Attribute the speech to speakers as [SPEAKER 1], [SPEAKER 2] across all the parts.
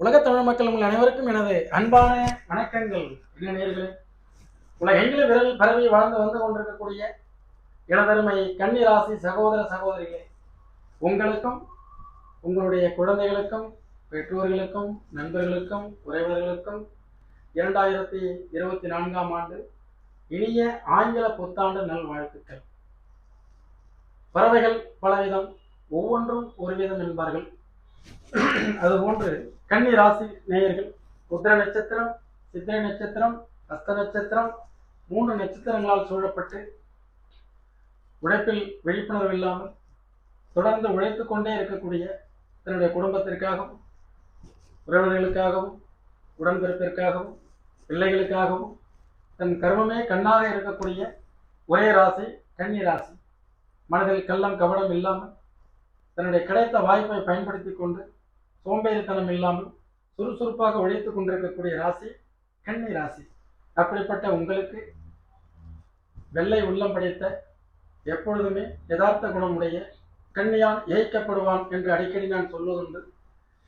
[SPEAKER 1] உலக தமிழ் மக்கள் உங்கள் அனைவருக்கும் எனது அன்பான வணக்கங்கள். என்ன நேயர்களே? உலகெங்கிலும் விரல் பரவி வாழ்ந்து வந்து கொண்டிருக்கக்கூடிய இளதருமை கன்னிராசி சகோதர சகோதரிகளே உங்களுக்கும் உங்களுடைய குழந்தைகளுக்கும் பெற்றோர்களுக்கும் நண்பர்களுக்கும் உறவினர்களுக்கும் இரண்டாயிரத்தி இருபத்தி நான்காம் ஆண்டு இனிய ஆங்கில புத்தாண்டு நல்வாழ்த்துக்கள் பறவைகள் பலவிதம் ஒவ்வொன்றும் ஒரு விதம் என்பார்கள். அதுபோன்று கன்னி ராசி நேயர்கள் உத்திர நட்சத்திரம் சித்திரை நட்சத்திரம் அஸ்த நட்சத்திரம் மூன்று நட்சத்திரங்களால் சூழப்பட்டு உழைப்பில் விழிப்புணர்வு இல்லாமல் தொடர்ந்து உழைத்து கொண்டே இருக்கக்கூடிய தன்னுடைய குடும்பத்திற்காகவும் உறவினர்களுக்காகவும் உடன்பிறப்பிற்காகவும் பிள்ளைகளுக்காகவும் தன் கர்மமே கண்ணாக இருக்கக்கூடிய ஒரே ராசி கன்னி ராசி. மனதில் கள்ளம் கபடம் இல்லாமல் தன்னுடைய கிடைத்த வாய்ப்பை பயன்படுத்தி கொண்டு சோம்பேறித்தனம் இல்லாமல் சுறுசுறுப்பாக உழைத்துக் கொண்டிருக்கக்கூடிய ராசி கன்னி ராசி. அப்படிப்பட்ட உங்களுக்கு வெள்ளை உள்ளம் படைத்த எப்பொழுதுமே யதார்த்த குணமுடைய கண்ணியான் ஏய்க்கப்படுவான் என்று அடிக்கடி நான் சொல்வதுண்டு.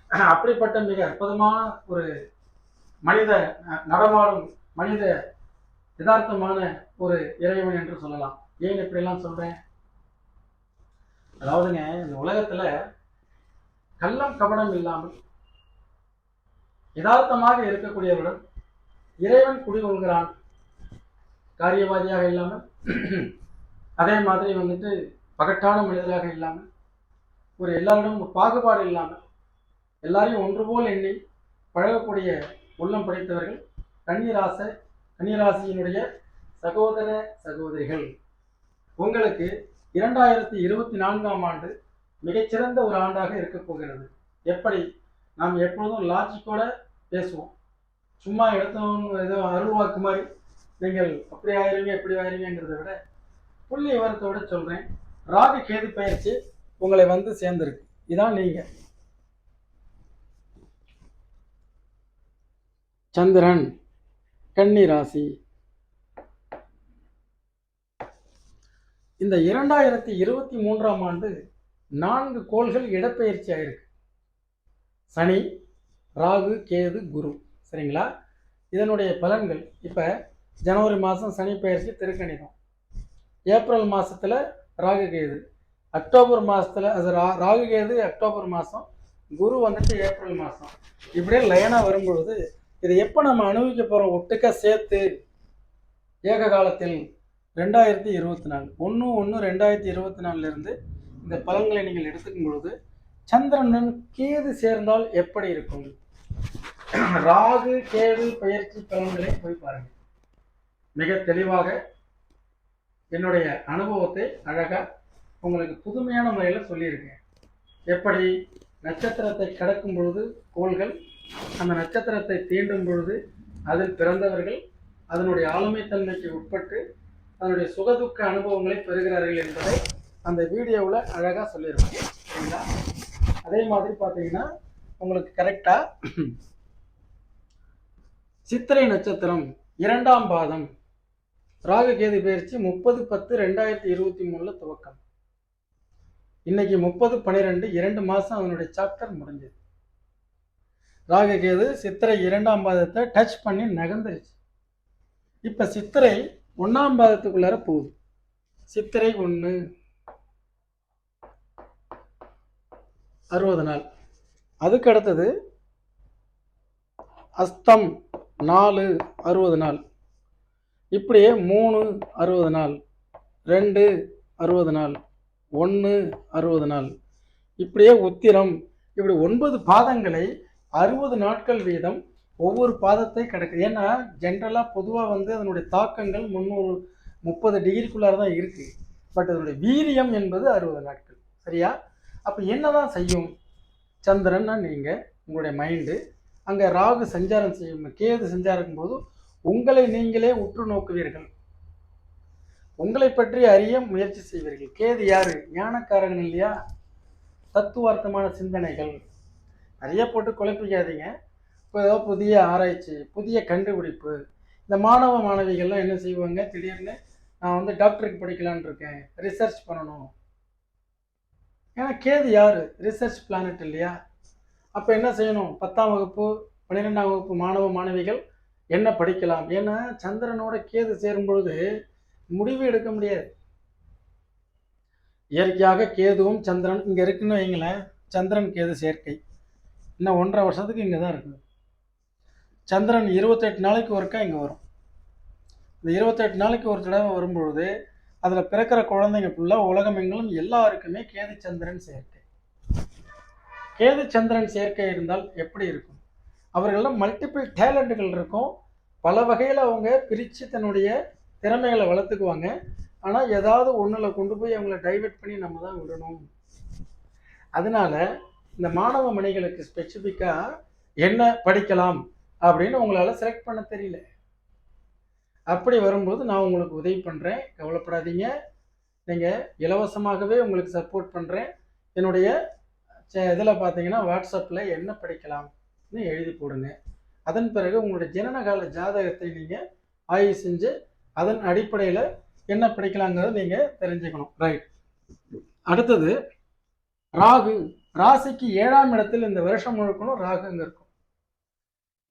[SPEAKER 1] அப்படிப்பட்ட மிக அற்புதமான ஒரு மனித நடமாடும் மனித யதார்த்தமான ஒரு இறைவன் என்று சொல்லலாம். ஏன் இப்படிலாம் சொல்றேன்? அதாவதுங்க இந்த உலகத்துல கள்ளம் கபடம் இல்லாமல் யதார்த்தமாக இருக்கக்கூடியவருடன் இறைவன் குடிகொள்கிறான். காரியவாதியாக இல்லாமல் அதே மாதிரி வந்துட்டு பகட்டான மனிதராக இல்லாமல் ஒரு எல்லாரிடமும் ஒரு பாகுபாடு இல்லாமல் எல்லாரையும் ஒன்று போல் எண்ணி பழகக்கூடிய உள்ளம் படைத்தவர்கள் கன்னிராச கன்னிராசியினுடைய சகோதர சகோதரிகள். உங்களுக்கு இரண்டாயிரத்தி இருபத்தி நான்காம் ஆண்டு மிகச்சிறந்த ஒரு ஆண்டாக இருக்க போகிறது. எப்படி? நாம் எப்பொழுதும் லாஜிக்கோட பேசுவோம். சும்மா எடுத்தவங்க ஏதோ அருள்வாக்கு மாதிரி. நீங்கள் அப்படி ஆயிருவீங்க இப்படி ஆயிருவீங்கிறத விட புள்ளி விவரத்தோட சொல்றேன். ராகு கேது பயிற்சி உங்களை வந்து சேர்ந்திருக்கு. இதான் நீங்க. சந்திரன் கன்னி ராசி. இந்த இரண்டாயிரத்தி இருபத்தி மூன்றாம் ஆண்டு நான்கு கோள்கள் இடப்பெயர்ச்சி ஆயிருக்கு. சனி ராகு கேது குரு. சரிங்களா? இதனுடைய பலன்கள் இப்போ ஜனவரி மாதம் சனி பயிற்சி திருக்கணிதம். ஏப்ரல் மாதத்தில் ராகு கேது. அக்டோபர் மாதத்தில் அது ரா ராகு கேது அக்டோபர் மாதம் குரு வந்துட்டு ஏப்ரல் மாதம் இப்படியே லைனாக வரும்பொழுது இதை எப்போ நம்ம அனுபவிக்க போகிறோம் ஒட்டுக்கா சேர்த்து ஏக காலத்தில் ரெண்டாயிரத்தி இருபத்தி நாலு. ஒன்று ஒன்று ரெண்டாயிரத்தி இருபத்தி நாலுலேருந்து இந்த பலன்களை நீங்கள் எடுத்துக்கும் பொழுது சந்திரனுடன் கேது சேர்ந்தால் எப்படி இருக்கும்? ராகு கேது பயிற்சி பலன்களை போய் பாருங்கள். மிக தெளிவாக என்னுடைய அனுபவத்தை அழகாக உங்களுக்கு புதுமையான முறையில் சொல்லியிருக்கேன். எப்படி நட்சத்திரத்தை கடக்கும் பொழுது கோள்கள் அந்த நட்சத்திரத்தை தீண்டும் பொழுது அதில் பிறந்தவர்கள் அதனுடைய ஆளுமைத்தன்மைக்கு உட்பட்டு அதனுடைய சுகதுக்க அனுபவங்களை பெறுகிறார்கள் என்பதை அந்த வீடியோவில் அழகாக சொல்லியிருக்கேன் சரிங்களா? அதே மாதிரி பார்த்தீங்கன்னா உங்களுக்கு கரெக்டாக சித்திரை நட்சத்திரம் இரண்டாம் பாதம். ராகு கேது பயிற்சி முப்பது பத்து ரெண்டாயிரத்தி இருபத்தி மூணில் துவக்கம். இன்னைக்கு முப்பது பன்னிரெண்டு இரண்டு மாதம் அதனுடைய சாப்டர் முடிஞ்சது. ராகு கேது சித்திரை இரண்டாம் பாதத்தை டச் பண்ணி நகர்ந்துருச்சு. இப்போ சித்திரை ஒன்றாம் பாதத்துக்குள்ளார போகுது. சித்திரை ஒன்று அறுபது நாள். அதுக்கு அடுத்தது அஸ்தம் நாலு அறுபது நாள். இப்படியே மூணு அறுபது நாள். ரெண்டு அறுபது நாள். ஒன்று அறுபது நாள். இப்படியே உத்திரம். இப்படி ஒன்பது பாதங்களை அறுபது நாட்கள் வீதம் ஒவ்வொரு பாதத்தை கிடக்கு. ஏன்னா ஜென்ரலாக பொதுவாக வந்து அதனுடைய தாக்கங்கள் முந்நூறு முப்பது டிகிரிக்குள்ளார தான் இருக்குது பட் அதனுடைய வீரியம் என்பது அறுபது நாட்கள். சரியா? அப்போ என்ன தான் செய்யும்? சந்திரன்னா நீங்கள் உங்களுடைய மைண்டு அங்கே ராகு சஞ்சாரம் செய்யும் கேது சஞ்சாரம் போது உங்களை நீங்களே உற்று நோக்குவீர்கள். உங்களை பற்றி அறிய முயற்சி செய்வீர்கள். கேது யாரு? ஞானக்காரகன் இல்லையா? தத்துவார்த்தமான சிந்தனைகள். நிறைய போட்டு குழப்பிக்காதீங்க. இப்போ ஏதோ புதிய ஆராய்ச்சி புதிய கண்டுபிடிப்பு. இந்த மாணவ மாணவிகள்லாம் என்ன செய்வாங்க? திடீர்னு நான் வந்து டாக்டருக்கு படிக்கலான்னு இருக்கேன். ரிசர்ச் பண்ணணும். ஏன்னா கேது யார்? ரிசர்ச் பிளானட் இல்லையா? அப்போ என்ன செய்யணும்? பத்தாம் வகுப்பு பன்னிரெண்டாம் வகுப்பு மாணவ மாணவிகள் என்ன படிக்கலாம்? ஏன்னா சந்திரனோட கேது சேரும் பொழுது முடிவு எடுக்க முடியாது. இயற்கையாக கேதுவும் சந்திரன் இங்கே இருக்குன்னு வைங்களேன் சந்திரன் கேது சேர்க்கை. இன்னும் ஒன்றரை வருஷத்துக்கு இங்கே தான் இருக்குது. சந்திரன் இருபத்தெட்டு நாளைக்கு ஒருக்கா இங்கே வரும். இந்த இருபத்தெட்டு நாளைக்கு ஒரு தடவை வரும்பொழுது அதில் பிறக்கிற குழந்தைங்க ஃபுல்லாக உலகமெங்கிலும் எல்லாருக்குமே கேது சந்திரன் சேர்க்கை கேது சந்திரன் சேர்க்கை இருந்தால் எப்படி இருக்கும்? அவர்களெல்லாம் மல்டிபிள் டேலண்ட்டுகள் இருக்கும். பல வகையில் அவங்க பிரித்து தன்னுடைய திறமைகளை வளர்த்துக்குவாங்க. ஆனால் ஏதாவது ஒன்றில் கொண்டு போய் அவங்கள டைவெர்ட் பண்ணி நம்ம தான் விடணும். அதனால இந்த மாணவ மணிகளுக்கு ஸ்பெசிஃபிக்காக என்ன படிக்கலாம் அப்படின்னு உங்களால் செலக்ட் பண்ண தெரியல. அப்படி வரும்போது நான் உங்களுக்கு உதவி பண்ணுறேன் கவலைப்படாதீங்க. நீங்கள் இலவசமாகவே உங்களுக்கு சப்போர்ட் பண்ணுறேன் என்னுடைய இதில் பார்த்தீங்கன்னா வாட்ஸ்அப்பில் என்ன படிக்கலாம்னு எழுதி போடுங்க. அதன் பிறகு உங்களுடைய ஜனனகால ஜாதகத்தை நீங்கள் ஆய்வு செஞ்சு அதன் அடிப்படையில் என்ன படிக்கலாங்கிறத நீங்கள் தெரிஞ்சுக்கணும். ரைட் அடுத்தது ராகு. ராசிக்கு ஏழாம் இடத்தில் இந்த வருஷம் முழுக்கணும் ராகுங்க இருக்கும்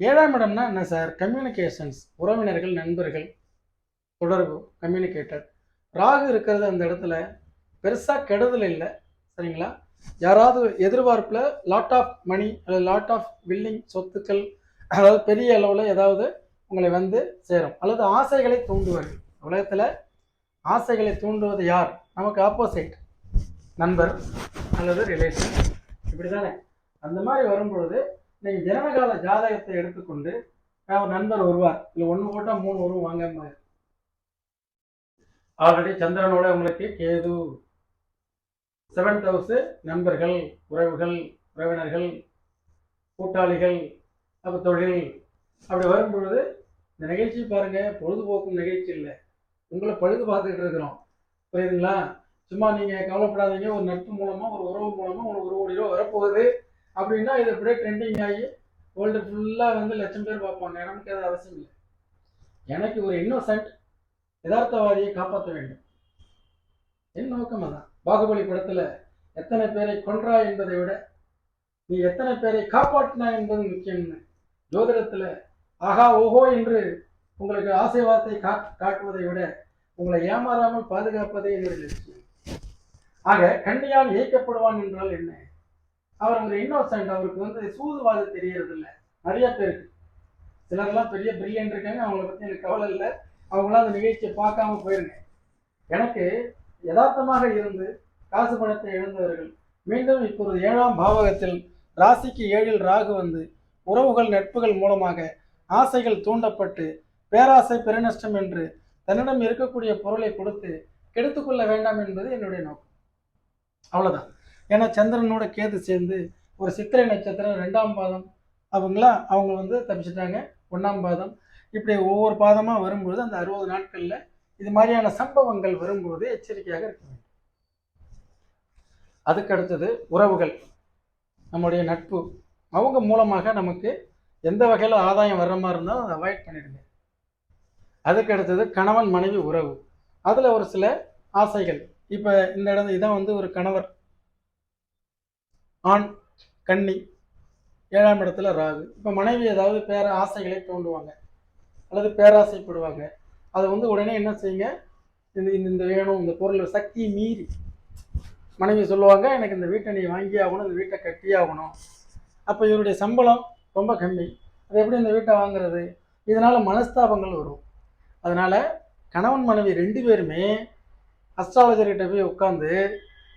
[SPEAKER 1] ஏழாம் இடம்னா என்ன சார்? கம்யூனிகேஷன்ஸ் உறவினர்கள் நண்பர்கள் தொடர்பு கம்யூனிகேட்டர் ராகு இருக்கிறது அந்த இடத்துல. பெருசாக கெடுதல் இல்லை. சரிங்களா? யாராவது எதிர்பார்ப்பில் லாட் ஆஃப் மணி அல்லது லாட் ஆஃப் வில்லிங் சொத்துக்கள் அதாவது பெரிய அளவில் ஏதாவது உங்களை வந்து சேரும். அல்லது ஆசைகளை தூண்டுவார்கள் உலகத்தில் ஆசைகளை தூண்டுவது யார்? நமக்கு ஆப்போசிட் நண்பர் அல்லது ரிலேஷன் இப்படி தானே அந்த மாதிரி வரும்பொழுது நீங்கள் ஜனனகால ஜாதகத்தை எடுத்துக்கொண்டு நான் ஒரு நண்பர் வருவார். இல்லை ஒன்று போட்டால் மூணு வரும் வாங்க ஆல்ரெடி சந்திரனோட உங்களுக்கு கேது செவன்த் ஹவுஸு நண்பர்கள் உறவுகள் உறவினர்கள் கூட்டாளிகள் அப்போ தொழில் அப்படி வரும்பொழுது இந்த நிகழ்ச்சி பாருங்க பொழுதுபோக்கும் நிகழ்ச்சி இல்லை. உங்களை பழுது பார்த்துக்கிட்டு இருக்கிறோம். புரியுதுங்களா? சும்மா நீங்கள் கவலைப்படாதீங்க ஒரு நட்பு மூலமாக ஒரு உறவு மூலமாக உங்களுக்கு ஒரு கோடி ரூபா வரப்போகுது. அப்படின்னா இது அப்படியே ட்ரெண்டிங் ஆகி வேர்ல்டு ஃபுல்லாக வந்து லட்சம் பேர் பார்ப்பாங்க. எனக்கு அது அவசியம் இல்லை. எனக்கு ஒரு இன்னோசன்ட் யதார்த்தவாதியை காப்பாற்ற வேண்டும். என் நோக்கம் அதான். பாகுபலி படத்தில் எத்தனை பேரை கொன்றா என்பதை விட நீ எத்தனை பேரை காப்பாற்றினா என்பது முக்கியம்னு ஜோதிடத்தில் ஆகா ஓஹோ என்று உங்களுக்கு ஆசீர்வாதத்தை காட் காட்டுவதை விட உங்களை ஏமாறாமல் பாதுகாப்பதே என்னுடைய லட்சியம். ஆக கண்ணியால் இயக்கப்படுவான் என்றால் என்ன? அவர் ஒரு இன்னோசன்ட் அவருக்கு வந்து சூதுவாது தெரியறது இல்லை நிறைய பேருக்கு. சிலர்லாம் பெரிய பிரியன் இருக்காங்க அவங்கள பற்றி எனக்கு கவலை இல்லை. அவங்களாம் அந்த நிகழ்ச்சியை பார்க்காம போயிருங்க. எனக்கு யதார்த்தமாக இருந்து காசு பணத்தை எழுந்தவர்கள் மீண்டும் இப்பொழுது ஏழாம் பாவகத்தில் ராசிக்கு ஏழில் ராகு வந்து உறவுகள் நட்புகள் மூலமாக ஆசைகள் தூண்டப்பட்டு பேராசை பெருநஷ்டம் என்று தன்னிடம் இருக்கக்கூடிய பொருளை கொடுத்து கெடுத்துக்கொள்ள வேண்டாம் என்பது என்னுடைய நோக்கம். அவ்வளோதான் ஏன்னா சந்திரனோட கேது சேர்ந்து ஒரு சித்திரை நட்சத்திரம் ரெண்டாம் பாதம் அவங்களாம் அவங்க வந்து தப்பிச்சிட்டாங்க. ஒன்றாம் பாதம். இப்படி ஒவ்வொரு பாதமாக வரும்பொழுது அந்த அறுபது நாட்களில் இது மாதிரியான சம்பவங்கள் வரும்போது எச்சரிக்கையாக இருக்க வேண்டும். அதுக்கு அடுத்தது உறவுகள். நம்முடைய நட்பு. அவங்க மூலமாக நமக்கு எந்த வகையில் ஆதாயம் வர்ற மாதிரி இருந்தாலும் அதை அவாய்ட் பண்ணிடுங்க. அதுக்கு அடுத்தது கணவன் மனைவி உறவு. அதில் ஒரு சில ஆசைகள். இப்போ இந்த இடம் இதான் வந்து ஒரு கணவர் ஆண் கன்னி ஏழாம் இடத்துல ராகு. இப்போ மனைவி ஏதாவது பேர ஆசைகளை தோண்டுவாங்க. அல்லது பேராசைப்படுவாங்க. அதை வந்து உடனே என்ன செய்யுங்க? இந்த இந்த இந்த வேணும் இந்த பொருள் சக்தி மீறி. மனைவி சொல்லுவாங்க எனக்கு இந்த வீட்டை நீ வாங்கி ஆகணும் இந்த வீட்டை கட்டி ஆகணும். அப்போ இவருடைய சம்பளம் ரொம்ப கம்மி. அது எப்படி இந்த வீட்டை வாங்குறது? இதனால் மனஸ்தாபங்கள் வரும். அதனால் கணவன் மனைவி ரெண்டு பேருமே அஸ்ட்ராலஜர்கிட்ட போய் உட்காந்து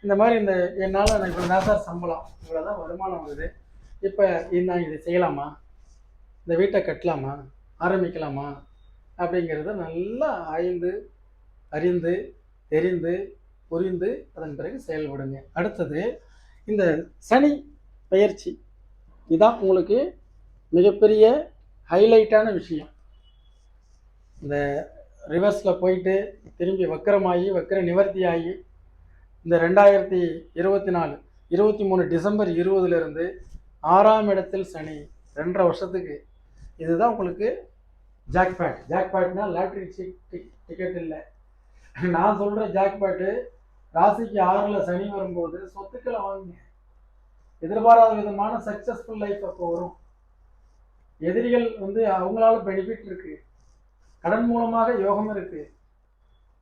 [SPEAKER 1] இந்த மாதிரி இந்த என்னால் எனக்கு இவ்வளோ தான் சார் சம்பளம் இவ்வளோ தான் வருமானம் வருது இப்போ நான் இதை செய்யலாமா? இந்த வீட்டை கட்டலாமா? ஆரம்பிக்கலாமா? அப்படிங்கிறத நல்லா ஆய்ந்து அறிந்து தெரிந்து புரிந்து அதன் பிறகு செயல்படுங்க. அடுத்தது இந்த சனி பயிற்சி. இதான் உங்களுக்கு மிகப்பெரிய ஹைலைட்டான விஷயம். இந்த ரிவர்ஸில் போயிட்டு திரும்பி வக்கரமாகி வக்கர நிவர்த்தி ஆகி இந்த ரெண்டாயிரத்தி இருபத்தி நாலு இருபத்தி மூணு டிசம்பர் இருபதுலேருந்து ஆறாம் இடத்தில் சனி ரெண்டரை வருஷத்துக்கு. இதுதான் உங்களுக்கு ஜாக்பேட் ஜாக்பேட்னா லாட்ரி டிக்கெட் இல்லை. நான் சொல்கிற ஜாக்பேட்டு ராசிக்கு ஆறில் சனி வரும்போது சொத்துக்களை வாங்குங்க. எதிர்பாராத விதமான சக்ஸஸ்ஃபுல் லைஃப் அப்போ வரும். எதிரிகள் வந்து அவங்களால பெனிஃபிட் இருக்குது கடன் மூலமாக யோகம் இருக்குது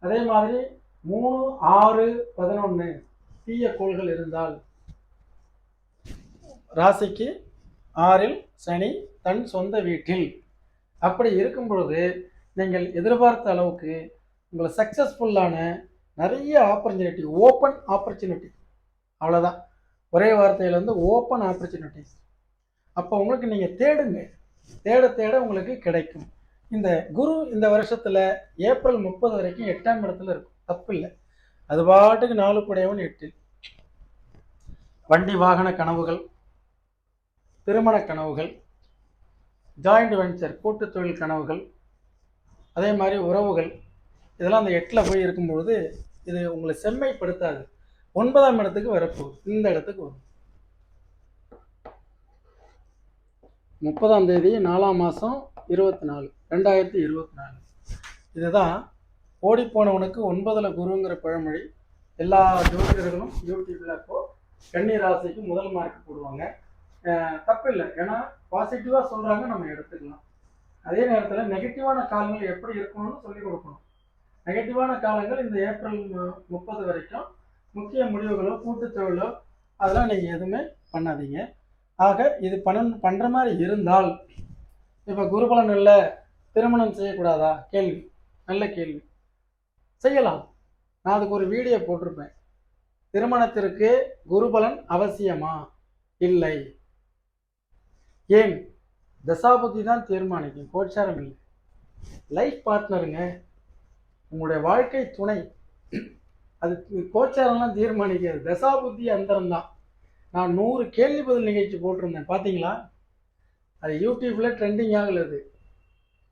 [SPEAKER 1] அதே மாதிரி மூணு ஆறு பதினொன்று தீய கோள்கள் இருந்தால் ராசிக்கு ஆறில் சனி தன் சொந்த வீட்டில். அப்படி இருக்கும் பொழுது நீங்கள் எதிர்பார்த்த அளவுக்கு உங்களை சக்ஸஸ்ஃபுல்லான நிறைய ஆப்பர்ச்சுனிட்டி ஓப்பன் ஆப்பர்ச்சுனிட்டி அவ்வளோதான் ஒரே வார்த்தையில் வந்து ஓப்பன் ஆப்பர்ச்சுனிட்டிஸ் அப்போ உங்களுக்கு நீங்கள் தேடுங்க. தேட தேட உங்களுக்கு கிடைக்கும். இந்த குரு இந்த வருஷத்தில் ஏப்ரல் முப்பது வரைக்கும் எட்டாம் இடத்துல இருக்கும். தப்பு இல்லை அது பாட்டுக்கு நாலு குடையவன் எட்டு. வண்டி வாகன கனவுகள் திருமண கனவுகள் ஜாயிண்ட் வெஞ்சர் கூட்டு தொழில் கனவுகள் அதே மாதிரி உறவுகள். இதெல்லாம் அந்த எட்டில் போய் இருக்கும்பொழுது இது உங்களை செம்மைப்படுத்தாது. ஒன்பதாம் இடத்துக்கு வரப்போகுது. இந்த இடத்துக்கு வரும். முப்பதாம் தேதி நாலாம் மாதம் இருபத்தி நாலு ரெண்டாயிரத்தி இருபத்தி நாலு. இதுதான் ஓடிப்போனவனுக்கு ஒன்பதில் குருங்கிற பழமொழி. எல்லா ஜோதிடர்களும் யூடியூப்ல இப்போ கன்னி ராசிக்கு முதல் மார்க் போடுவாங்க. தப்பில்லை. தப்பு இல்லை ஏன்னா பாசிட்டிவாக சொல்கிறாங்க நம்ம எடுத்துக்கலாம். அதே நேரத்தில் நெகட்டிவான காலங்கள் எப்படி இருக்கணும்னு சொல்லி கொடுக்கணும். நெகட்டிவான காலங்கள் இந்த ஏப்ரல் முப்பது வரைக்கும் முக்கிய முடிவுகளோ கூட்டுத்தொழிலோ அதெல்லாம் நீங்கள் எதுவுமே பண்ணாதீங்க. ஆக இது பண்ண பண்ணுற மாதிரி இருந்தால் இப்போ குருபலன் இல்லை திருமணம் செய்யக்கூடாதா? கேள்வி. நல்ல கேள்வி. செய்யலாம். நான் அதுக்கு ஒரு வீடியோ போட்டிருப்பேன். திருமணத்திற்கு குருபலன் அவசியமா? இல்லை. ஏன்? தசாபுத்தி தான் தீர்மானிக்கும். கோச்சாரம் இல்லை. லைஃப் பார்ட்னருங்க உங்களுடைய வாழ்க்கை துணை. அது கோச்சாரம்லாம் தீர்மானிக்காது. தசாபுத்தி அந்தரம்தான் நான் நூறு கேள்வி பதில் நிகழ்ச்சி போட்டிருந்தேன். பார்த்தீங்களா அது யூடியூப்பில் ட்ரெண்டிங் ஆகலது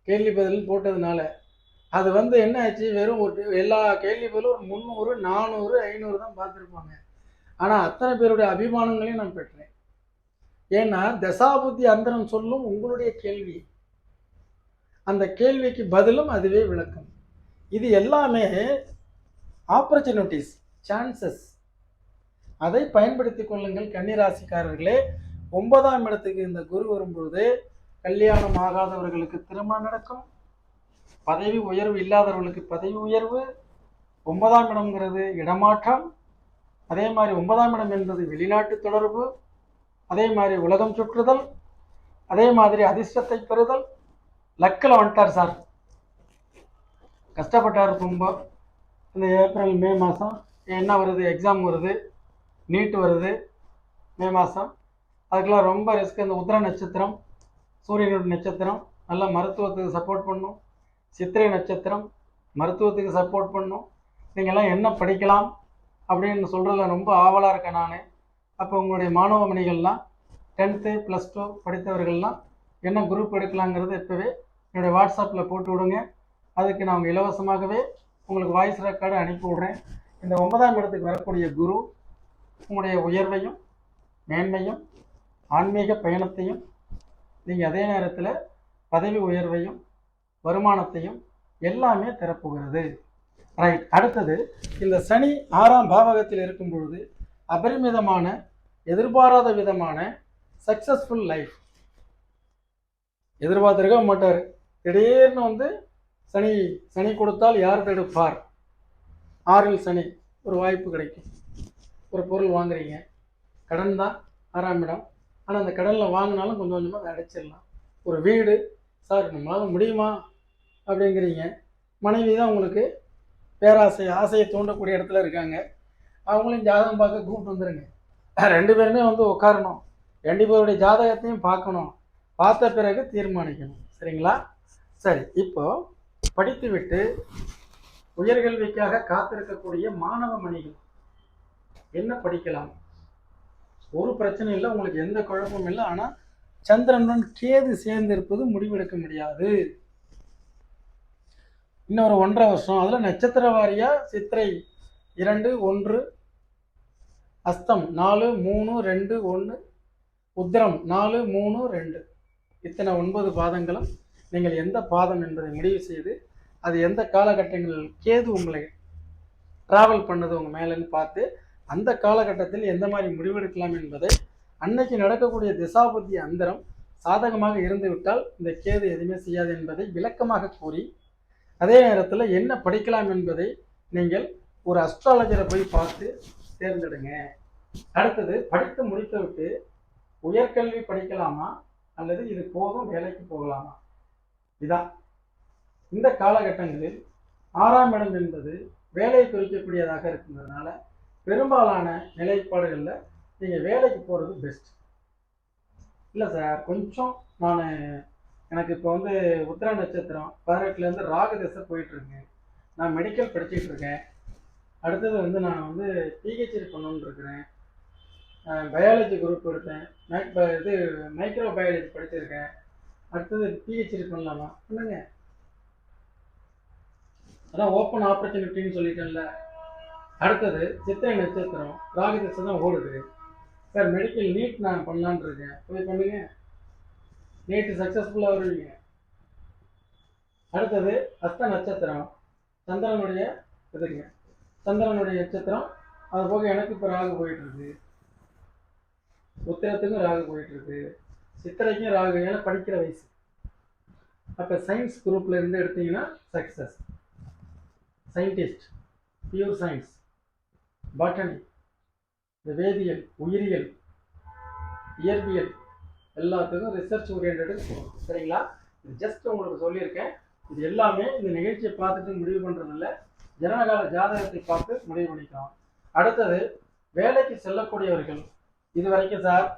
[SPEAKER 1] கேள்வி பதில் போட்டதுனால. அது வந்து என்ன ஆச்சு வெறும் ஒரு எல்லா கேள்வி ஒரு முந்நூறு நானூறு ஐநூறு தான் பார்த்துருப்பாங்க. ஆனால் அத்தனை பேருடைய அபிமானங்களையும் நான் பெற்றேன். ஏன்னா தசாபுத்தி அந்தரம் சொல்லும் உங்களுடைய கேள்வி. அந்த கேள்விக்கு பதிலும் அதுவே விளக்கம். இது எல்லாமே ஆப்பர்ச்சுனிட்டிஸ் சான்சஸ் அதை பயன்படுத்தி கொள்ளுங்கள் கன்னிராசிக்காரர்களே. ஒன்பதாம் இடத்துக்கு இந்த குரு வரும்பொழுது கல்யாணம் ஆகாதவர்களுக்கு திருமணம் நடக்கும். பதவி உயர்வு இல்லாதவர்களுக்கு பதவி உயர்வு ஒன்பதாம் இடம்ங்கிறது இடமாற்றம். அதே மாதிரி ஒன்பதாம் இடம் என்பது வெளிநாட்டு தொடர்பு. அதே மாதிரி உலகம் சுற்றுதல். அதே மாதிரி அதிர்ஷ்டத்தை பெறுதல். லக்கில் வந்துட்டார் சார். கஷ்டப்பட்டார் ரொம்ப. இந்த ஏப்ரல் மே மாதம் என்ன வருது? எக்ஸாம் வருது. நீட் வருது. மே மாதம் அதுக்கெல்லாம் ரொம்ப ரிஸ்க். இந்த உத்திர நட்சத்திரம் சூரியனுடைய நட்சத்திரம். நல்லா மருத்துவத்துக்கு சப்போர்ட் பண்ணும். சித்திரை நட்சத்திரம் மருத்துவத்துக்கு சப்போர்ட் பண்ணும். நீங்கள்லாம் என்ன படிக்கலாம் அப்படின்னு சொல்கிறதுல ரொம்ப ஆவலாக இருக்கேன் நான். அப்போ உங்களுடைய மாணவ மணிகள்லாம் டென்த்து ப்ளஸ் டூ படித்தவர்கள்லாம் என்ன குரூப் எடுக்கலாங்கிறது இப்போவே என்னுடைய வாட்ஸ்அப்பில் போட்டு விடுங்க. அதுக்கு நான் இலவசமாகவே உங்களுக்கு வாய்ஸ் ரெக்கார்டு அனுப்பி விட்றேன். இந்த ஒன்பதாம் இடத்துக்கு வரக்கூடிய குரு உங்களுடைய உயர்வையும் மேன்மையும் ஆன்மீக பயணத்தையும் நீங்கள் அதே நேரத்தில் பதவி உயர்வையும் வருமானத்தையும் எல்லாமே தரப்போகிறது ரைட் அடுத்தது இந்த சனி ஆறாம் பாவகத்தில் இருக்கும் பொழுது அபரிமிதமான எதிர்பாராத விதமான சக்ஸஸ்ஃபுல் லைஃப் எதிர்பார்த்திருக்க மாட்டார். திடீர்னு வந்து சனி சனி கொடுத்தால் யார் தடுப்பார்? ஆறில் சனி ஒரு வாய்ப்பு கிடைக்கும். ஒரு பொருள் வாங்குறீங்க. கடன் தான் ஆறாம் இடம். ஆனால் அந்த கடனில் வாங்கினாலும் கொஞ்சம் கொஞ்சமாக அதை அடைச்சிடலாம். ஒரு வீடு சார் நம்மளால் முடியுமா? அப்படிங்கிறீங்க. மனைவி தான் உங்களுக்கு பேராசை ஆசையை தூண்டக்கூடிய இடத்துல இருக்காங்க. அவங்களையும் ஜாதகம் பார்க்க கூப்பிட்டு வந்துடுங்க ரெண்டு பேருமே வந்து உட்காரணும். ரெண்டு பேருடைய ஜாதகத்தையும் பார்க்கணும். பார்த்த பிறகு தீர்மானிக்கணும். சரிங்களா? சரி இப்போது படித்துவிட்டு உயர்கல்விக்காக காத்திருக்கக்கூடிய மாணவ மணிகள். என்ன படிக்கலாம்? ஒரு பிரச்சனையும் இல்லை உங்களுக்கு எந்த குழப்பமும் இல்லை. ஆனால் சந்திரனுடன் கேது சேர்ந்திருப்பது முடிவெடுக்க முடியாது. இன்னொரு ஒன்றரை வருஷம். அதில் நட்சத்திர வாரியாக சித்திரை இரண்டு ஒன்று அஸ்தம் நாலு மூணு ரெண்டு ஒன்று உத்திரம் நாலு மூணு ரெண்டு. இத்தனை ஒன்பது பாதங்களும் நீங்கள் எந்த பாதம் என்பதை முடிவு செய்து அது எந்த காலகட்டங்களில் கேது உங்களை ட்ராவல் பண்ணது உங்கள் மேலேன்னு பார்த்து அந்த காலகட்டத்தில் எந்த மாதிரி முடிவெடுக்கலாம் என்பதை அன்னைக்கு நடக்கக்கூடிய திசாபுத்தி அந்தரம் சாதகமாக இருந்துவிட்டால் இந்த கேது எதுவுமே செய்யாது என்பதை விளக்கமாக கூறி அதே நேரத்தில் என்ன படிக்கலாம் என்பதை நீங்கள் ஒரு அஸ்ட்ராலஜரை போய் பார்த்து தேர்ந்தெடுங்க. அடுத்தது படித்து முடித்து உயர்கல்வி படிக்கலாமா? அல்லது இது போதும் வேலைக்கு போகலாமா? இதான். இந்த காலகட்டங்களில் ஆறாம் இடம் என்பது வேலையை குறிக்கக்கூடியதாக இருக்கின்றதுனால பெரும்பாலான நிலைப்பாடுகளில் நீங்கள் வேலைக்கு போகிறது பெஸ்ட் இல்லை சார் கொஞ்சம் நான் எனக்கு இப்போ வந்து உத்திர நட்சத்திரம் பதினெட்டுலேருந்து ராகு திசை போயிட்டுருக்கேன் நான் மெடிக்கல் படிச்சுட்டு இருக்கேன் அடுத்தது வந்து நான் வந்து பிஹெச்டி பண்ணணுன்னு இருக்கிறேன் பயாலஜி குரூப் எடுத்தேன். மைக் இது மைக்ரோ பயாலஜி படிச்சிருக்கேன். அடுத்தது பிஹெச்டி பண்ணலாமா? என்னங்க? அதான் ஓப்பன் ஆப்பர்ச்சுனிட்டின்னு சொல்லிட்டேன்ல. அடுத்தது சித்திரை நட்சத்திரம் ராகு திசை தான் ஓடுது. சார் மெடிக்கல் நீட் நான் பண்ணலான்னு இருக்கேன். போய் பண்ணுங்க. நீட் சக்ஸஸ்ஃபுல்லாக வருவீங்க. அடுத்தது அஸ்த நட்சத்திரம். சந்திரனுடைய இதுங்க. சந்திரனுடைய நட்சத்திரம். அது போக எனக்கு இப்போ ராகு போயிட்டுருக்கு. உத்திரத்துக்கும் ராகு போயிட்டுருக்கு. சித்திரைக்கும் ராகு ஏன்னா படிக்கிற வயசு. அப்போ சயின்ஸ் குரூப்பில் இருந்து எடுத்தீங்கன்னா success scientist pure science botany இந்த வேதியியல் உயிரியல் இயற்பியல் எல்லாத்துக்கும் ரிசர்ச் ஓரியன்டு சரிங்களா? இது ஜஸ்ட் உங்களுக்கு சொல்லியிருக்கேன். இது எல்லாமே இந்த நிகழ்ச்சியை பார்த்துட்டு முடிவு பண்ணுறதில்ல ஜனகால ஜாதகத்தை பார்த்து முடிவு பண்ணிக்கலாம். அடுத்தது வேலைக்கு செல்லக்கூடியவர்கள். இது வரைக்கும் சார்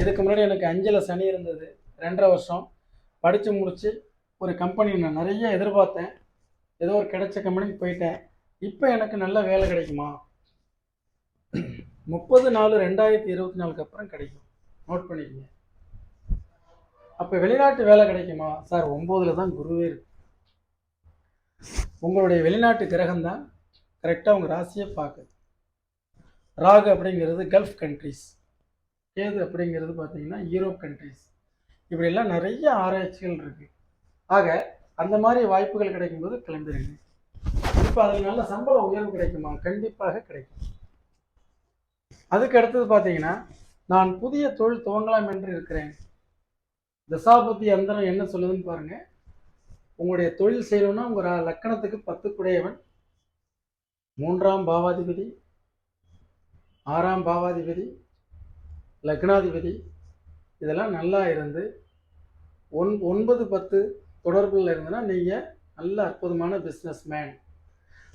[SPEAKER 1] இதுக்கு முன்னாடி எனக்கு அஞ்சில் சனி இருந்தது. ரெண்டரை வருஷம். படித்து முடித்து ஒரு கம்பெனி நான் நிறைய எதிர்பார்த்தேன். ஏதோ ஒரு கிடைச்ச கம்பெனிக்கு போயிட்டேன். இப்போ எனக்கு நல்ல வேலை கிடைக்குமா? முப்பது நாலு ரெண்டாயிரத்தி இருபத்தி நாலுக்கு அப்புறம் கிடைக்கும். நோட் பண்ணிக்கங்க. அப்போ வெளிநாட்டு வேலை கிடைக்குமா? சார் ஒம்போதில் தான் குருவே இருக்கு. உங்களுடைய வெளிநாட்டு கிரகம் தான் கரெக்டாக உங்கள் ராசியை பார்க்குது. ராகு அப்படிங்கிறது கல்ஃப் கண்ட்ரிஸ் கேது அப்படிங்கிறது பார்த்தீங்கன்னா யூரோப் கண்ட்ரிஸ் இப்படியெல்லாம் நிறைய ஆராய்ச்சிகள் இருக்குது ஆக அந்த மாதிரி வாய்ப்புகள் கிடைக்கும்போது கிளம்பிடுங்க இப்போ அதில் நல்ல உயர்வு கிடைக்குமா? கண்டிப்பாக கிடைக்கும். அதுக்கு அடுத்தது பார்த்தீங்கன்னா நான் புதிய தொழில் துவங்கலாம் என்று இருக்கிறேன். தசாபுத்தி அந்தரம் என்ன சொல்லுதுன்னு பாருங்க. உங்களுடைய தொழில் செய்யணும்னா உங்கள் லக்கணத்துக்கு பத்து குடையவன். மூன்றாம் பாவாதிபதி. ஆறாம் பாவாதிபதி. லக்னாதிபதி. இதெல்லாம் நல்லா இருந்து ஒன் ஒன்பது பத்து தொடர்பில் இருந்ததுன்னா நீங்கள் நல்ல அற்புதமான பிஸ்னஸ் மேன்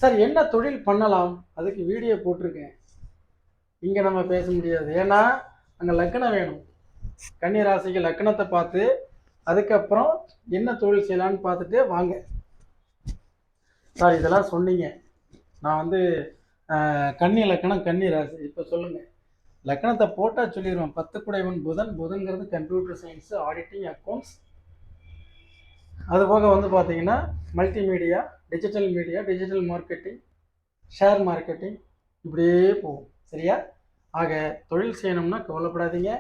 [SPEAKER 1] சார் என்ன தொழில் பண்ணலாம்? அதுக்கு வீடியோ போட்டிருக்கேன். இங்கே நம்ம பேச முடியாது. ஏன்னா அங்கே லக்கணம் வேணும். கன்னி ராசிக்கு லக்கணத்தை பார்த்து அதுக்கப்புறம் என்ன தொழில் செய்யலான்னு பார்த்துட்டு வாங்க. சார் இதெல்லாம் சொன்னீங்க. நான் வந்து கன்னி லக்கணம் கன்னி ராசி. இப்போ சொல்லுங்கள் லக்கணத்தை போட்டால் சொல்லிடுவேன் பத்து குடைவன் புதன். புதன்கிறது கம்ப்யூட்டர் சயின்ஸு ஆடிட்டிங் அக்கௌண்ட்ஸ் அது போக வந்து பார்த்தீங்கன்னா multimedia digital media digital marketing share marketing இப்படியே போகும். சரியா? ஆக தொழில் செய்யணும்னா கவலைப்படாதீங்க.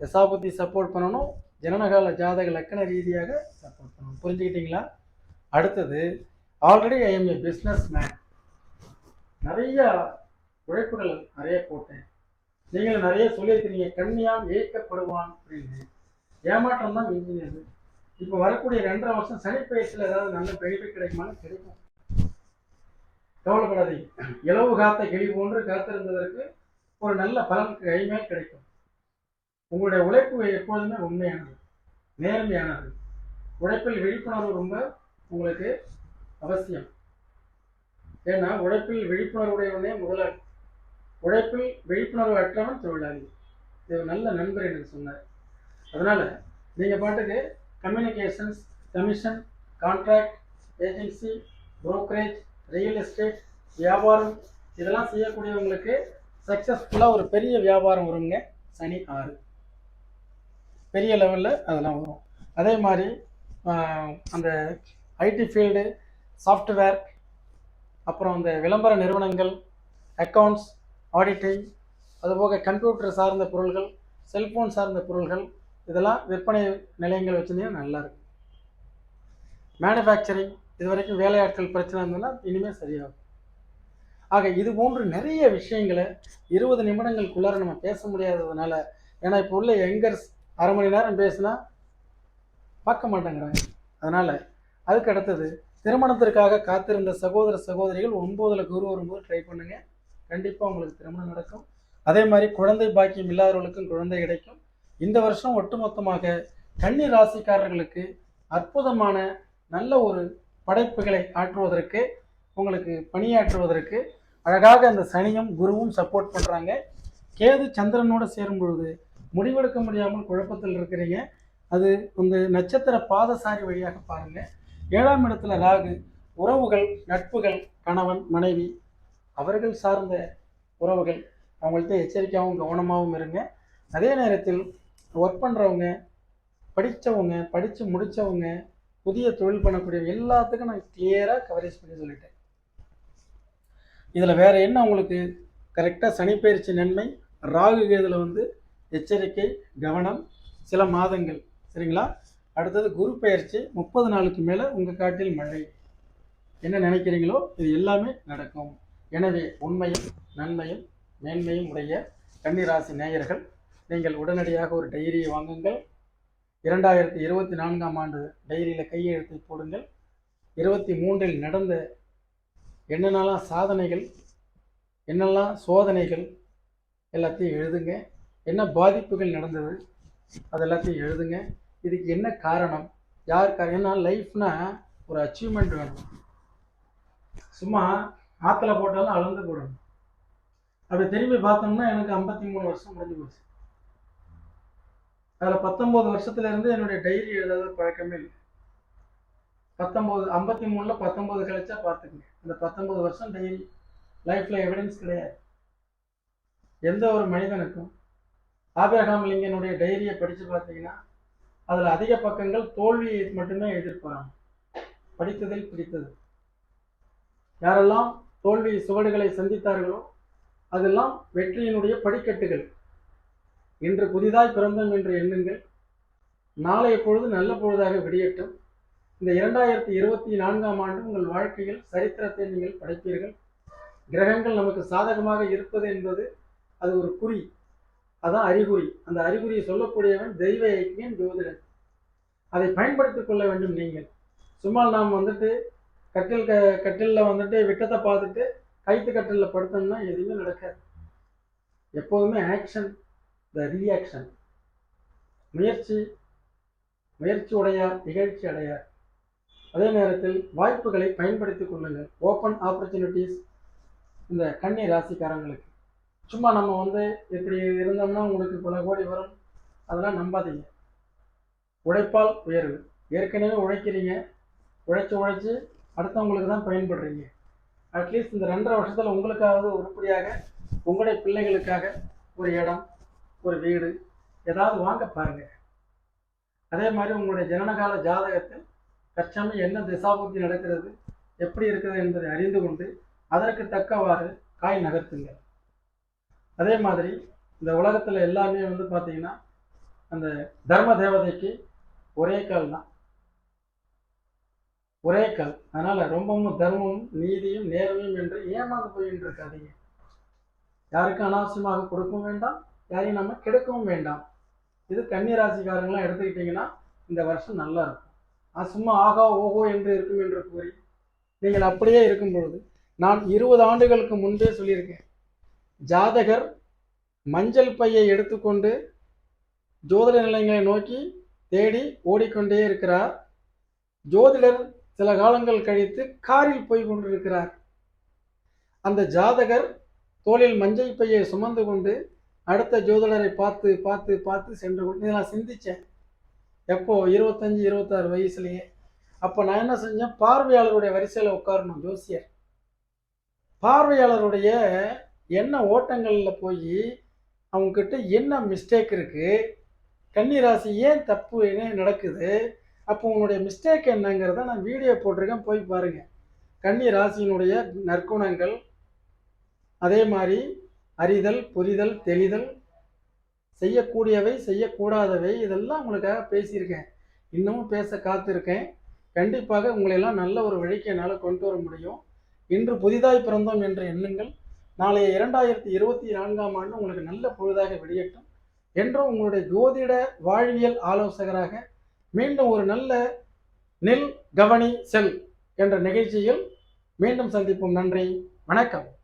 [SPEAKER 1] தசாபுத்தி சப்போர்ட் பண்ணணும். ஜனனகால ஜாதக லக்கண ரீதியாக சப்போர்ட் பண்ணணும். புரிஞ்சுக்கிட்டீங்களா? அடுத்தது already I am a businessman நிறைய உழைப்புகள் நிறைய போட்டேன். நீங்கள் நிறைய சொல்லியிருக்கிறீங்க கண்ணியான் ஏய்க்கப்படுவான் அப்படின்னு. ஏமாற்றம் தான் இன்ஜினியர் இப்போ வரக்கூடிய ரெண்டரை வருஷம் சனிப்பயிற்சியில் ஏதாவது நல்ல பெனிஃபிட் கிடைக்குமான்னு கிடைக்கும் கவலைப்படாதீங்க. இலவு காத்த கிளி போன்று காத்திருந்ததற்கு ஒரு நல்ல பலன் கைமேல் கிடைக்கும். உங்களுடைய உழைப்பு எப்போதுமே உண்மையானது நேர்மையானது. உழைப்பில் விழிப்புணர்வு ரொம்ப உங்களுக்கு அவசியம். ஏன்னா உழைப்பில் விழிப்புணர்வுடையவனே முதலாளி உழைப்பில் விழிப்புணர்வு அற்றவன் தொழிலாளி. இது ஒரு நல்ல நண்பர் எனக்கு சொன்னார். அதனால் நீங்கள் பாட்டுக்கு communications commission contract agency brokerage real estate வியாபாரம் இதெல்லாம் செய்யக்கூடியவங்களுக்கு சக்ஸஸ்ஃபுல்லாக ஒரு பெரிய வியாபாரம் வருங்க. சனி ஆறு. பெரிய லெவலில் அதெல்லாம் வரும். அதே மாதிரி அந்த ஐடி ஃபீல்டு சாஃப்ட்வேர் அப்புறம் அந்த விளம்பர நிறுவனங்கள் அக்கவுண்ட்ஸ் ஆடிட்டிங் அதுபோக கம்ப்யூட்டர் சார்ந்த பொருள்கள் செல்ஃபோன் சார்ந்த பொருள்கள் இதெல்லாம் விற்பனை நிலையங்கள் வச்சுருந்தீங்கன்னா நல்லா இருக்கும். மேனுஃபேக்சரிங் இது வரைக்கும் வேலையாட்கள் பிரச்சனை இருந்ததுன்னா இனிமேல் சரியாகும். ஆக இது போன்று நிறைய விஷயங்களை இருபது நிமிடங்களுக்குள்ளார நம்ம பேச முடியாததுனால ஏன்னா இப்போ உள்ள யங்கர்ஸ் அரை மணி நேரம் பேசினா பார்க்க மாட்டேங்கிறாங்க. அதனால் அதுக்கு அடுத்தது திருமணத்திற்காக காத்திருந்த சகோதர சகோதரிகள் ஒன்பதில் குரு வரும்போது ட்ரை பண்ணுங்கள் கண்டிப்பாக உங்களுக்கு திருமணம் நடக்கும். அதே மாதிரி குழந்தை பாக்கியம் இல்லாதவர்களுக்கும் குழந்தை கிடைக்கும். இந்த வருஷம் ஒட்டுமொத்தமாக கன்னி ராசிக்காரர்களுக்கு அற்புதமான நல்ல ஒரு படைப்புகளை ஆற்றுவதற்கு உங்களுக்கு பணியாற்றுவதற்கு அழகாக அந்த சனியும் குருவும் சப்போர்ட் பண்ணுறாங்க கேது சந்திரனோடு சேரும் பொழுது முடிவெடுக்க முடியாமல் குழப்பத்தில் இருக்கிறீங்க. அது இந்த நட்சத்திர பாதசாரி வழியாக பாருங்கள் ஏழாம் இடத்துல ராகு உறவுகள் நட்புகள் கணவன் மனைவி அவர்கள் சார்ந்த உறவுகள். அவங்கள்ட்ட எச்சரிக்கையாகவும் கவனமாகவும் இருங்க. அதே நேரத்தில் ஒர்க் பண்ணுறவங்க படித்தவங்க படித்து முடித்தவங்க புதிய தொழில் பண்ணக்கூடிய எல்லாத்துக்கும் நான் கிளியராக கவரேஜ் பண்ணி சொல்லிட்டேன். இதில் வேறு என்ன உங்களுக்கு? கரெக்டாக சனிப்பயிற்சி நன்மை ராகு கேதில் வந்து எச்சரிக்கை கவனம் சில மாதங்கள். சரிங்களா? அடுத்தது குரு பயிற்சி முப்பது நாளுக்கு மேலே உங்கள் காட்டில் மழை. என்ன நினைக்கிறீங்களோ இது எல்லாமே நடக்கும். எனவே உண்மையும் நன்மையும் மேன்மையும் உடைய கன்னிராசி நேயர்கள் நீங்கள் உடனடியாக ஒரு டைரியை வாங்குங்கள். இரண்டாயிரத்தி இருபத்தி நான்காம் ஆண்டு டைரியில் கையெழுத்தை போடுங்கள். இருபத்தி மூன்றில் நடந்த என்னென்னலாம் சாதனைகள் என்னெல்லாம் சோதனைகள் எல்லாத்தையும் எழுதுங்க. என்ன பாதிப்புகள் நடந்தது அது எல்லாத்தையும் எழுதுங்க. இதுக்கு என்ன காரணம் யார் காரணம்? ஏன்னா லைஃப்னா ஒரு அச்சீவ்மெண்ட் வேணும். சும்மா ஆற்றுல போட்டாலும் அளந்து போடணும். அப்படி திரும்பி பார்த்தோம்னா எனக்கு ஐம்பத்தி மூணு வருஷம் முடிஞ்சு போச்சு. அதில் பத்தொம்போது வருஷத்துலேருந்து என்னுடைய டைரி எழுதாத பழக்கமே இல்லை. பத்தொம்போது ஐம்பத்தி மூணில் பத்தொம்போது கழிச்சா பார்த்துக்குங்க அந்த பத்தொம்போது வருஷம் டெய்லி லைஃப்பில் எவிடன்ஸ் கிடையாது. எந்த ஒரு மனிதனுக்கும் ஆபிரகாம் லிங்கனுடைய டைரியை படித்து பார்த்தீங்கன்னா அதில் அதிக பக்கங்கள் தோல்வியை மட்டுமே எதிர்பாராங்க படித்ததில் பிடித்தது. யாரெல்லாம் தோல்வி சுவடுகளை சந்தித்தார்களோ அதெல்லாம் வெற்றியினுடைய படிக்கட்டுகள். இன்று புதிதாய் பிறந்தோம் என்று எண்ணுங்கள். நாளைய பொழுது நல்ல பொழுதாக விடியட்டும். இந்த இரண்டாயிரத்தி இருபத்தி நான்காம் ஆண்டு உங்கள் வாழ்க்கையில் சரித்திரத்தை நீங்கள் படைப்பீர்கள். கிரகங்கள் நமக்கு சாதகமாக இருப்பது என்பது அது ஒரு குறி அதான் அறிகுறி. அந்த அறிகுறியை சொல்லக்கூடியவன் தெய்வ ஐக்கியன் ஜோதிடன். அதை பயன்படுத்திக் கொள்ள வேண்டும் நீங்கள். சும்மா நாம் வந்துட்டு கட்டில் க கட்டிலில் வந்துட்டு விட்டத்தை பார்த்துட்டு கைத்து கட்டிலில் படுத்தோம்னா எதுவுமே நடக்காது. எப்போதுமே ஆக்ஷன் த ரியாக்ஷன் முயற்சி முயற்சி உடையார் நிகழ்ச்சி அடையார். அதே நேரத்தில் வாய்ப்புகளை பயன்படுத்திக் கொள்ளுங்கள். ஓப்பன் ஆப்பர்ச்சுனிட்டிஸ் இந்த கன்னி ராசிக்காரங்களுக்கு. சும்மா நம்ம வந்து இப்படி இருந்தோம்னா உங்களுக்கு பல கோடி வரும். அதெல்லாம் நம்பாதீங்க. உழைப்பால் உயர்வு. ஏற்கனவே உழைக்கிறீங்க. உழைச்சி உழைச்சி அடுத்தவங்களுக்கு தான் பயன்படுறீங்க. அட்லீஸ்ட் இந்த ரெண்டரை வருஷத்தில் உங்களுக்காவது உருப்படியாக உங்களுடைய பிள்ளைகளுக்காக ஒரு இடம் ஒரு வீடு ஏதாவது வாங்க பாருங்கள் அதே மாதிரி உங்களுடைய ஜனனகால ஜாதகத்தில் தற்சமயம் என்ன திசாபுத்தி நடக்கிறது எப்படி இருக்குது என்பதை அறிந்து கொண்டு அதற்கு தக்கவாறு காய் நகர்த்துங்க. அதே மாதிரி இந்த உலகத்தில் எல்லாமே வந்து பார்த்தீங்கன்னா அந்த தர்ம தேவதைக்கு ஒரே கால் தான். ஒரே கால். அதனால் ரொம்பவும் தர்மமும் நீதியும் நேர்மையும் என்று ஏமாந்து போயின்னு இருக்காதீங்க யாருக்கும் அனாவசியமாக கொடுக்கவும் வேண்டாம் யாரையும் நம்ம கெடுக்கவும் வேண்டாம். இது கன்னிராசிக்காரங்களாம் எடுத்துக்கிட்டிங்கன்னா இந்த வருஷம் நல்லா இருக்கும். சும்மா ஆகா ஓஹோ என்று இருக்கும் என்று கூறி நீங்கள் அப்படியே இருக்கும் பொழுது நான் இருபது ஆண்டுகளுக்கு முன்பே சொல்லியிருக்கேன். ஜாதகர் மஞ்சள் பையை எடுத்துக்கொண்டு ஜோதிட நிலையங்களை நோக்கி தேடி ஓடிக்கொண்டே இருக்கிறார். ஜோதிடர் சில காலங்கள் கழித்து காரில் போய் கொண்டிருக்கிறார். அந்த ஜாதகர் தோளில் மஞ்சள் பையை சுமந்து கொண்டு அடுத்த ஜோதிடரை பார்த்து பார்த்து பார்த்து சென்று கொண்டு இதை நான் சிந்தித்தேன் எப்போ? இருபத்தஞ்சி இருபத்தாறு வயசுலேயே. அப்போ நான் என்ன செஞ்சேன்? பார்வையாளருடைய வரிசையில் உட்காரணும் ஜோசியர். பார்வையாளருடைய என்ன ஓட்டங்களில் போய் அவங்கக்கிட்ட என்ன மிஸ்டேக் இருக்குது கன்னிராசி ஏன் தப்பு என்ன நடக்குது? அப்போ உங்களுடைய மிஸ்டேக் என்னங்கிறத நான் வீடியோ போட்டிருக்கேன் போய் பாருங்கள் கன்னி ராசியினுடைய நற்குணங்கள் அதே மாதிரி அறிதல் புரிதல் தெளிதல் செய்யக்கூடியவை செய்யக்கூடாதவை இதெல்லாம் உங்களுக்காக பேசியிருக்கேன். இன்னமும் பேச காத்திருக்கேன். கண்டிப்பாக உங்களையெல்லாம் நல்ல ஒரு வழிக்கு என்னால் கொண்டு வர முடியும். இன்று புதிதாய் பிறந்தோம் என்ற எண்ணங்கள். நாளைய இரண்டாயிரத்தி இருபத்தி நான்காம் ஆண்டு உங்களுக்கு நல்ல பொழுதாக வெளியேற்றும். என்றும் உங்களுடைய ஜோதிட வாழ்வியல் ஆலோசகராக மீண்டும் ஒரு நல்ல நெல் கவனி செல் என்ற நிகழ்ச்சியில் மீண்டும் சந்திப்போம். நன்றி. வணக்கம்.